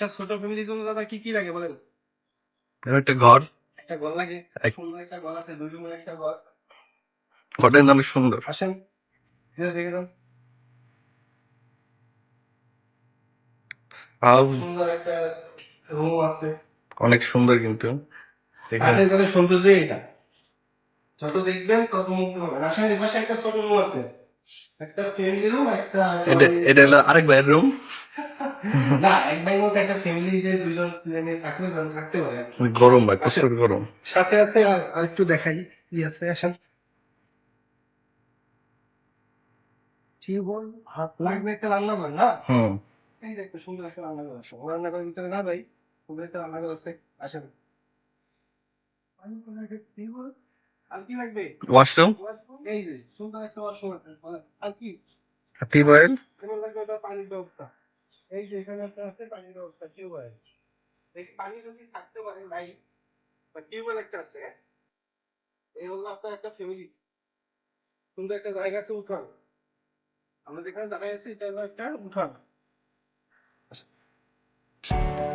একটা ছোট ফ্যামিলির জন্য দাদা কি কি লাগে বলেন? একটা ঘর। একটা ঘর লাগে? সুন্দর একটা ঘর আছে দুই রুমের একটা ঘর। কিন্তু অনেক সুন্দর। আসেন দেখে যান। সুন্দর একটা রুম আছে। অনেক সুন্দর কিন্তু। দেখেন। হাতের কাছে সৌন্দর্য এটা। যত দেখবেন তত মুগ্ধ হবেন। আসেন একটা ছোট রুম আছে। একটা ফ্যামিলি রুম একটা এটা এটা হলো আরেক ভাইয়ের রুম না এক ভাই মধ্যে একটা ফ্যামিলি যে দুজন ছেলে মেয়ে থাকলে থাকতে পারে আর কি। গরম ভাই প্রচুর গরম। সাথে আছে আর একটু দেখাই কি আছে আসেন। টিউবওয়েল হাত লাগবে একটা রান্না রান্নাঘর না? হুম। এই একটা সুন্দর একটা রান্নাঘর আছে। রান্নাঘরের ভিতরে না যাই সুন্দর একটা রান্নাঘর আছে। আসেন। আর কি লাগবে? ওয়াশরুম? এই যে সুন্দর একটা ওয়াশরুম আছে আর কি? টিউবওয়েল? এবার লাগবে একটা পানির ব্যবস্থা? এই যে এখানে একটা আছে, পানির ব্যবস্থা টিউবওয়েল দেখি পানি যদি থাকতে পারে, নাই, বা টিউবওয়েল একটা আছে? এই হলো আপনার একটা ফ্যামিলি সুন্দর একটা জায়গা আছে উঠান। আমরা যেখানে দাঁড়ায় আছি, এটা হলো একটা উঠান। আচ্ছা।